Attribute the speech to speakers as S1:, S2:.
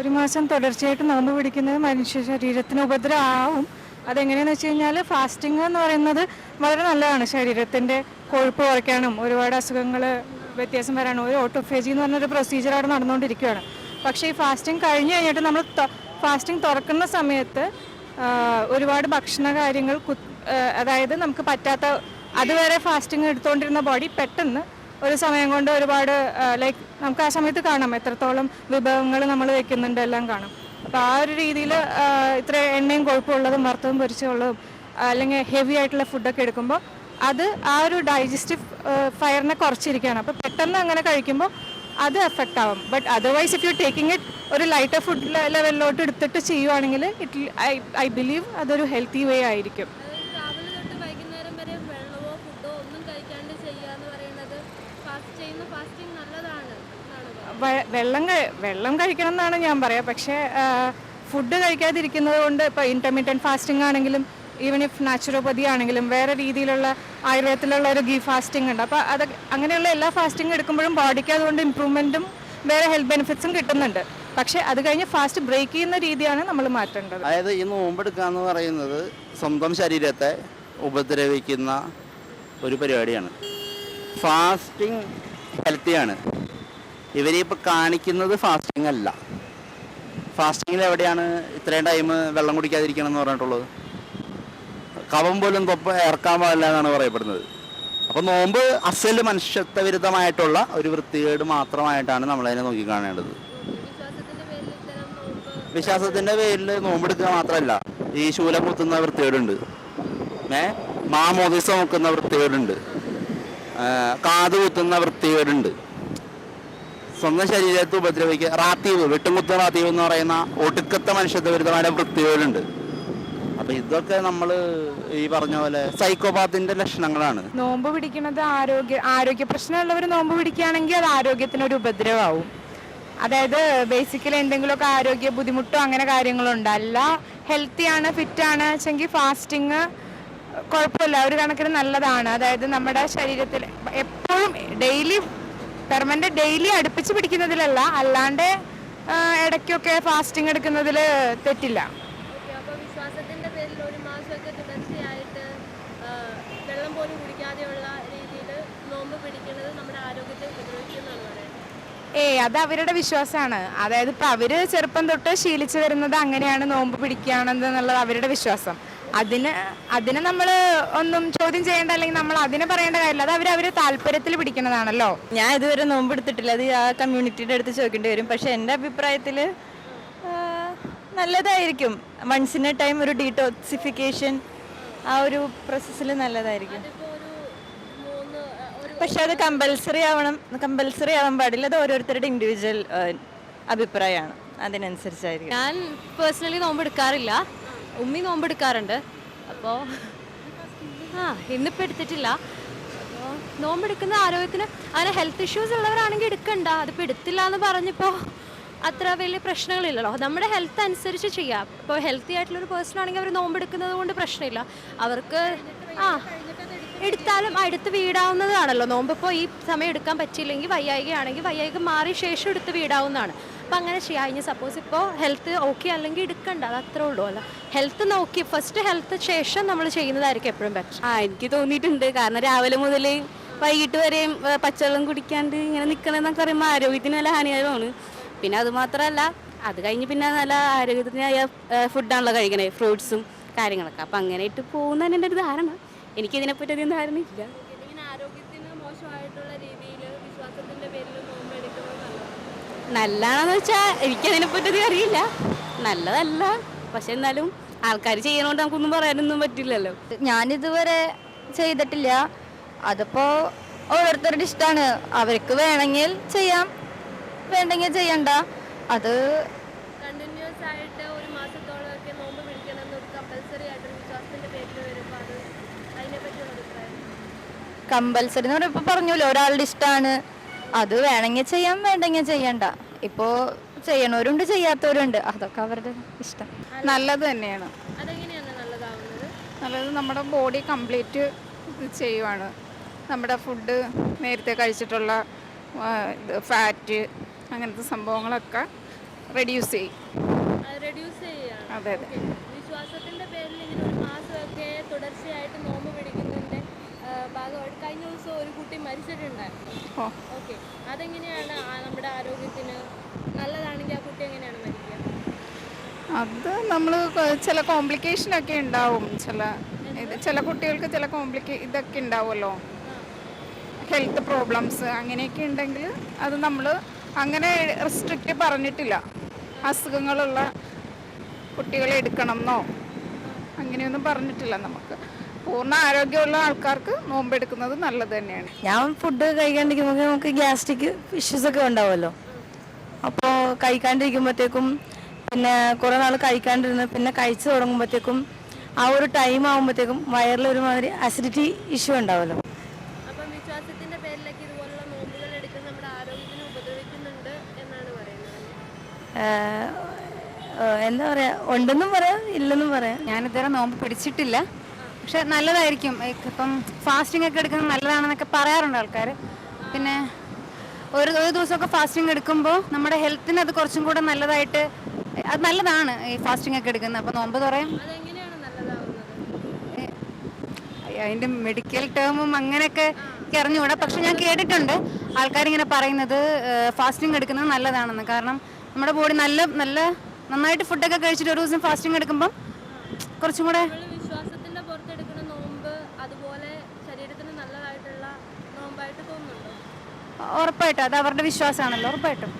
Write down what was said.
S1: ഒരു മാസം തുടർച്ചയായിട്ട് നോമ്പ് പിടിക്കുന്നത് മനുഷ്യ ശരീരത്തിന് ഉപദ്രവമാവും. അതെങ്ങനെയാന്ന് വെച്ച് കഴിഞ്ഞാൽ ഫാസ്റ്റിംഗ് എന്ന് പറയുന്നത് വളരെ നല്ലതാണ് ശരീരത്തിന്റെ കൊഴുപ്പ് കുറയ്ക്കാനും ഒരുപാട് അസുഖങ്ങൾ വ്യത്യാസം വരാനും ഒരു ഓട്ടോഫേജി എന്ന് പറഞ്ഞൊരു പ്രൊസീജിയർ അവിടെ നടന്നുകൊണ്ടിരിക്കുകയാണ്. പക്ഷേ ഈ ഫാസ്റ്റിംഗ് കഴിഞ്ഞ് കഴിഞ്ഞിട്ട് നമ്മൾ ഫാസ്റ്റിംഗ് തുറക്കുന്ന സമയത്ത് ഒരുപാട് ഭക്ഷണ കാര്യങ്ങൾ അതായത് നമുക്ക് പറ്റാത്ത അതുവരെ ഫാസ്റ്റിംഗ് എടുത്തുകൊണ്ടിരുന്ന ബോഡി പെട്ടെന്ന് ഒരു സമയം കൊണ്ട് ഒരുപാട് ലൈക്ക് നമുക്ക് ആ സമയത്ത് കാണാം എത്രത്തോളം വിഭവങ്ങൾ നമ്മൾ വെക്കുന്നുണ്ട് എല്ലാം കാണാം. അപ്പോൾ ആ ഒരു രീതിയിൽ ഇത്ര എണ്ണയും കൊഴുപ്പുള്ളതും വറുത്തതും പൊരിച്ചുള്ളതും അല്ലെങ്കിൽ ഹെവി ആയിട്ടുള്ള ഫുഡൊക്കെ എടുക്കുമ്പോൾ അത് ആ ഒരു ഡൈജസ്റ്റീവ് ഫയറിനെ കുറച്ചിരിക്കുകയാണ്. അപ്പോൾ പെട്ടെന്ന് അങ്ങനെ കഴിക്കുമ്പോൾ അത് എഫക്റ്റ് ആവും. But otherwise if you taking it ഒരു ലൈറ്റർ ഫുഡ് ലെവലിലോട്ട് എടുത്തിട്ട് ചെയ്യുവാണെങ്കിൽ ഇറ്റ് ഐ ഐ ബിലീവ് അതൊരു ഹെൽത്തി വേ ആയിരിക്കും
S2: അതായത് രാവിലെ തൊട്ട് വൈകുന്നേരം വരെ വെള്ളമോ ഫുഡോ ഒന്നും കഴിക്കാണ്ട് ചെയ്യുക എന്ന് പറയുന്നത് ഫാസ്റ്റ് ചെയ്യുന്ന ഫാസ്റ്റിംഗ് നല്ലതാണ് എന്നാണ് പറയുന്നത്.
S1: വെ- വെള്ളം വെള്ളം കഴിക്കണം എന്നാണ് ഞാൻ പറയാം. പക്ഷേ ഫുഡ് കഴിക്കാതിരിക്കുന്നത് കൊണ്ട് ഇപ്പോൾ ഇന്റർമീഡിയറ്റ് ഫാസ്റ്റിംഗ് ആണെങ്കിലും ഈവൻ ഇഫ് നാച്ചുറോപ്പതി ആണെങ്കിലും വേറെ രീതിയിലുള്ള ആയുർവേദത്തിലുള്ള ഒരു ഗീ ഫാസ്റ്റിംഗ് ഉണ്ട്. അപ്പോൾ അത് അങ്ങനെയുള്ള എല്ലാ ഫാസ്റ്റിംഗ് എടുക്കുമ്പോഴും ബോഡിക്ക് അതുകൊണ്ട് ഇമ്പ്രൂവ്മെന്റും വേറെ ഹെൽത്ത് ബെനിഫിറ്റ്സും കിട്ടുന്നുണ്ട്. പക്ഷേ അത് കഴിഞ്ഞ് ഫാസ്റ്റ് ബ്രേക്ക് ചെയ്യുന്ന രീതിയാണ് നമ്മൾ മാറ്റേണ്ടത്.
S3: അതായത് ഈ നോമ്പെടുക്കുക എന്ന് പറയുന്നത് സ്വന്തം ശരീരത്തെ ഉപദ്രവിക്കുന്ന ഒരു പരിപാടിയാണ്. ഫാസ്റ്റിംഗ് ഹെൽത്തിയാണ് ഇവരിപ്പോൾ കാണിക്കുന്നത് ഫാസ്റ്റിംഗ് അല്ല. ഫാസ്റ്റിങ്ങിൽ എവിടെയാണ് ഇത്രയും ടൈം വെള്ളം കുടിക്കാതിരിക്കണം എന്ന് പറഞ്ഞിട്ടുള്ളത്? കവം പോലും തൊപ്പ് ഇറക്കാൻ പാടില്ല എന്നാണ് പറയപ്പെടുന്നത്. അപ്പോൾ നോമ്പ് അസൽ മനുഷ്യത്വവിരുദ്ധമായിട്ടുള്ള ഒരു വൃത്തികേട് മാത്രമായിട്ടാണ് നമ്മളതിനെ നോക്കിക്കാണേണ്ടത്
S2: വിശ്വാസത്തിന്റെ പേരിൽ
S3: നോമ്പെടുക്കുക മാത്രമല്ല ഈ ശൂലം കുത്തുന്ന വൃത്തികേടുണ്ട്. ഏ? മാമോദിസ നോക്കുന്ന വൃത്തികേടുണ്ട്. കാത് കുത്തുന്ന വൃത്തികേടുണ്ട്. സ്വന്തം ശരീരത്തെ ഉപദ്രവിക്കുക റാത്തീവ് വെട്ടുംകുത്ത റാത്തീവ് എന്ന് പറയുന്ന ഒടുക്കത്തെ മനുഷ്യത്വ വിരുദ്ധമായ വൃത്തികളുണ്ട് അപ്പൊ ഇതൊക്കെ നമ്മൾ ഈ പറഞ്ഞ പോലെ സൈക്കോപാത്തിന്റെ ലക്ഷണങ്ങളാണ്.
S4: നോമ്പ് പിടിക്കുന്നത് ആരോഗ്യ ആരോഗ്യ പ്രശ്നമുള്ളവർ നോമ്പ് പിടിക്കുകയാണെങ്കിൽ അത് ആരോഗ്യത്തിനൊരു ഉപദ്രവമാവും അതായത് ബേസിക്കലി എന്തെങ്കിലുമൊക്കെ ആരോഗ്യ ബുദ്ധിമുട്ടോ അങ്ങനെ കാര്യങ്ങളുണ്ട്. അല്ല ഹെൽത്തി ആണ് ഫിറ്റ് ആണ് വെച്ചെങ്കിൽ ഫാസ്റ്റിങ് കുഴപ്പമില്ല. ഒരു കണക്കിന് നല്ലതാണ്. അതായത് നമ്മുടെ ശരീരത്തിൽ എപ്പോഴും ഡെയിലി പെർമനന്റ് ഡെയിലി അടുപ്പിച്ച് പിടിക്കുന്നതിലല്ല അല്ലാണ്ട് ഇടയ്ക്കൊക്കെ ഫാസ്റ്റിംഗ് എടുക്കുന്നതിൽ തെറ്റില്ല.
S2: ഏ
S4: ഏയ് അത് അവരുടെ വിശ്വാസമാണ്. അതായത് ഇപ്പം അവർ ചെറുപ്പം തൊട്ട് ശീലിച്ചു വരുന്നത് അങ്ങനെയാണ് നോമ്പ് പിടിക്കുകയാണെന്നുള്ളത് അവരുടെ വിശ്വാസം. അതിന് അതിനെ നമ്മൾ ഒന്നും ചോദ്യം ചെയ്യേണ്ട അല്ലെങ്കിൽ നമ്മൾ അതിനെ പറയേണ്ട കാര്യമില്ല. അത് അവർ അവർ താല്പര്യത്തിൽ പിടിക്കുന്നതാണല്ലോ.
S5: ഞാൻ ഇതുവരെ നോമ്പ് എടുത്തിട്ടില്ല. അത് ആ കമ്മ്യൂണിറ്റിയുടെ അടുത്ത് ചോദിക്കേണ്ടി വരും. പക്ഷെ എന്റെ അഭിപ്രായത്തിൽ നല്ലതായിരിക്കും. വൺസ് ഇൻ എ ടൈം ഒരു ഡീടോക്സിഫിക്കേഷൻ ആ ഒരു പ്രോസസ്സിൽ നല്ലതായിരിക്കും.
S2: അതിപ്പോൾ ഒരു മൂന്ന് ഒരു
S5: പക്ഷെ അത് കമ്പൽസറി ആവണം കമ്പൽസറി ആവാൻ പാടില്ല. അത് ഓരോരുത്തരുടെ ഇൻഡിവിജ്വൽ അഭിപ്രായമാണ്. അതിനനുസരിച്ചായിരിക്കും.
S6: ഞാൻ പേഴ്സണലി നോമ്പെടുക്കാറില്ല ഉമ്മി നോമ്പെടുക്കാറുണ്ട് അപ്പോൾ ആ ഇന്നിപ്പോൾ എടുത്തിട്ടില്ല. അപ്പോൾ നോമ്പെടുക്കുന്ന ആരോഗ്യത്തിന് അങ്ങനെ ഹെൽത്ത് ഇഷ്യൂസ് ഉള്ളവരാണെങ്കിൽ എടുക്കണ്ട. അതിപ്പോൾ എടുത്തില്ല എന്ന് പറഞ്ഞപ്പോൾ അത്ര വലിയ പ്രശ്നങ്ങളില്ലല്ലോ. നമ്മുടെ ഹെൽത്ത് അനുസരിച്ച് ചെയ്യാം. ഇപ്പോൾ ഹെൽത്തി ആയിട്ടുള്ളൊരു പേഴ്സൺ ആണെങ്കിൽ അവർ നോമ്പെടുക്കുന്നത് കൊണ്ട് പ്രശ്നമില്ല. അവർക്ക് ആ എടുത്താലും അടുത്ത് വീടാവുന്നതാണല്ലോ. നോമ്പ് ഇപ്പോൾ ഈ സമയം എടുക്കാൻ പറ്റിയില്ലെങ്കിൽ വയ്യായികയാണെങ്കിൽ വയ്യായിക മാറിയ ശേഷം എടുത്ത് വീടാവുന്നതാണ്. അപ്പം അങ്ങനെ ചെയ്യാം. ഇനി സപ്പോസ് ഇപ്പോൾ ഹെൽത്ത് ഓക്കെ അല്ലെങ്കിൽ എടുക്കണ്ട. അത് അത്രേ ഉള്ളൂ അല്ല. ഹെൽത്ത് നോക്കി ഫസ്റ്റ് ഹെൽത്ത് ശേഷം നമ്മൾ ചെയ്യുന്നതായിരിക്കും എപ്പോഴും ബെറ്റർ
S7: ആ എനിക്ക് തോന്നിയിട്ടുണ്ട്. കാരണം രാവിലെ മുതൽ വൈകിട്ട് വരെയും പച്ചവെള്ളം കുടിക്കാണ്ട് ഇങ്ങനെ നിൽക്കണമെന്നൊക്കെ പറയുമ്പോൾ ആരോഗ്യത്തിന് നല്ല ഹാനികരമാണ്. പിന്നെ അത് മാത്രമല്ല അത് കഴിഞ്ഞ് പിന്നെ നല്ല ആരോഗ്യത്തിനായ ഫുഡാണല്ലോ കഴിക്കണേ. ഫ്രൂട്ട്സും കാര്യങ്ങളൊക്കെ. അപ്പം അങ്ങനെ ഇട്ട് പോകുന്നതാണ് എന്റെ ഒരു ധാരണ. എനിക്കിതിനെപ്പറ്റി അധികം ധാരണ ഇല്ല
S2: ഇങ്ങനെ ആരോഗ്യത്തിന് മോശമായിട്ടുള്ള രീതിയിൽ വിശ്വാസത്തിന്റെ പേരിൽ നോമ്പ് എടുക്കുന്നത് നല്ലതാണ്
S7: നല്ലതാണെന്ന് വെച്ചാൽ എനിക്കതിനെപ്പറ്റി പറ്റി അറിയില്ല. നല്ലതല്ല. പക്ഷെ എന്നാലും ആൾക്കാർ ചെയ്യണോണ്ട് നമുക്കൊന്നും പറയാനൊന്നും പറ്റില്ലല്ലോ.
S5: ഞാനിതുവരെ ചെയ്തിട്ടില്ല. അതിപ്പോൾ ഓരോരുത്തരുടെ ഇഷ്ടമാണ് അവർക്ക് വേണമെങ്കിൽ ചെയ്യാം. വേണ്ടെങ്കിൽ ചെയ്യണ്ട. അത്
S2: കണ്ടിന്യൂസ് ആയിട്ട് ഒരു മാസത്തോളമൊക്കെ നോമ്പ് പിടിക്കണം കമ്പൽസറി ആയിട്ട് ഒരു വിശ്വാസത്തിന്റെ പേരിൽ വരുമ്പോൾ അത് അതിനെപ്പറ്റിയുള്ള അഭിപ്രായം.
S5: കമ്പൽസറി എന്ന് പറയുമ്പോൾ പറഞ്ഞല്ലോ ഒരാളുടെ ഇഷ്ടമാണ് അത് വേണമെങ്കിൽ ചെയ്യാം വേണ്ടെങ്കിൽ ചെയ്യണ്ട. ഇപ്പോൾ ചെയ്യണവരുണ്ട് ചെയ്യാത്തവരുണ്ട്. അതൊക്കെ അവരുടെ ഇഷ്ടം.
S4: നല്ലത് തന്നെയാണ്. നല്ലത് നമ്മുടെ ബോഡി കംപ്ലീറ്റ് ചെയ്യുവാണ്. നമ്മുടെ ഫുഡ് നേരത്തെ കഴിച്ചിട്ടുള്ള ഇത് ഫാറ്റ് അങ്ങനത്തെ സംഭവങ്ങളൊക്കെ
S8: റെഡ്യൂസ് ചെയ്യും.
S2: റെഡ്യൂസ് ചെയ്യാണ്
S8: അതെ അതെ.
S2: വിശ്വാസത്തിന്റെ പേരിൽ ഇങ്ങനെ ഒരു മാസമൊക്കെ തുടർച്ചയായിട്ട് നോമ്പ് പിടിക്കുന്നതിന്റെ ഭാഗമായിട്ട് കഴിഞ്ഞ ദിവസം ഒരു കുട്ടി മരിച്ചിട്ടുണ്ടായിരുന്നു. ഓക്കെ. അതെങ്ങനെയാണ് നമ്മുടെ ആരോഗ്യത്തിന് നല്ലതാണെങ്കിൽ ആ കുട്ടി എങ്ങനെയാണ് മരിക്കുക?
S8: അത് നമ്മൾ ചില കോംപ്ലിക്കേഷൻ ഒക്കെ ഉണ്ടാവും. ചില ഇത് ചില കുട്ടികൾക്ക് ചില കോംപ്ലിക്കേ ഇതൊക്കെ ഉണ്ടാവുമല്ലോ. ഹെൽത്ത് പ്രോബ്ലംസ് അങ്ങനെയൊക്കെ ഉണ്ടെങ്കിൽ അത് നമ്മൾ അങ്ങനെ റെസ്ട്രിക്റ്റ് പറഞ്ഞിട്ടില്ല. അസുഖങ്ങളുള്ള കുട്ടികളെ എടുക്കണം എന്നോ അങ്ങനെയൊന്നും പറഞ്ഞിട്ടില്ല നമുക്ക്. പൂർണ ആരോഗ്യമുള്ള ആൾക്കാർക്ക് നോമ്പെടുക്കുന്നത് നല്ലത് തന്നെയാണ്.
S9: ഞാൻ ഫുഡ് കഴിക്കാണ്ടിരിക്കുമ്പോൾ നമുക്ക് ഗ്യാസ്ട്രിക് ഇഷ്യൂസ് ഒക്കെ ഉണ്ടാവുമല്ലോ. അപ്പോൾ കഴിക്കാണ്ടിരിക്കുമ്പോഴത്തേക്കും പിന്നെ കുറേ നാൾ കഴിക്കാണ്ടിരുന്ന് പിന്നെ കഴിച്ചു തുടങ്ങുമ്പോഴത്തേക്കും ആ ഒരു ടൈം ആകുമ്പോഴത്തേക്കും വയറിൽ ഒരുമാതിരി അസിഡിറ്റി ഇഷ്യൂ ഉണ്ടാവുമല്ലോ.
S2: അപ്പം വിശ്വാസത്തിന്റെ പേരിലൊക്കെ ഇതുപോലുള്ള നോമ്പുകൾ എടുക്കുന്നത് നമ്മുടെ ആരോഗ്യത്തിനെ ഉപദ്രവിക്കുന്നുണ്ട് എന്നാണ് പറയുന്നത്.
S9: ഏഹ്, ഏഹ്, എന്താ പറയാ? ഉണ്ടെന്നും പറയാം ഇല്ലെന്നും പറയാം.
S10: ഞാനിതുവരെ നോമ്പ് പിടിച്ചിട്ടില്ല. പക്ഷെ നല്ലതായിരിക്കും. ഇപ്പം ഫാസ്റ്റിംഗ് ഒക്കെ എടുക്കുന്നത് നല്ലതാണെന്നൊക്കെ പറയാറുണ്ട് ആൾക്കാർ പിന്നെ ഒരു ഒരു ദിവസമൊക്കെ ഫാസ്റ്റിംഗ് എടുക്കുമ്പോൾ നമ്മുടെ ഹെൽത്തിന് അത് കുറച്ചും കൂടെ നല്ലതായിട്ട് അത് നല്ലതാണ് ഈ ഫാസ്റ്റിംഗ് ഒക്കെ എടുക്കുന്നത്. അപ്പോൾ നോമ്പ് തുറയും. അതിന്റെ മെഡിക്കൽ ടേമും അങ്ങനെയൊക്കെ എനിക്ക് അറിഞ്ഞുകൂടാ. പക്ഷെ ഞാൻ കേട്ടിട്ടുണ്ട് ആൾക്കാരിങ്ങനെ പറയുന്നത് ഫാസ്റ്റിംഗ് എടുക്കുന്നത് നല്ലതാണെന്ന്. കാരണം നമ്മുടെ ബോഡി നല്ല നല്ല നന്നായിട്ട് ഫുഡൊക്കെ കഴിച്ചിട്ട് ഒരു ദിവസം ഫാസ്റ്റിംഗ് എടുക്കുമ്പം കുറച്ചും കൂടെ
S2: നമ്മൾ വിശ്വാസത്തിന്റെ പുറത്തെടുക്കുന്ന നോമ്പ് അതുപോലെ ശരീരത്തിന് നല്ലതായിട്ടുള്ള നോമ്പായിട്ട് തോന്നുന്നുണ്ടോ
S10: ഉറപ്പായിട്ടും. അത് അവരുടെ വിശ്വാസമാണല്ലോ ഉറപ്പായിട്ടും.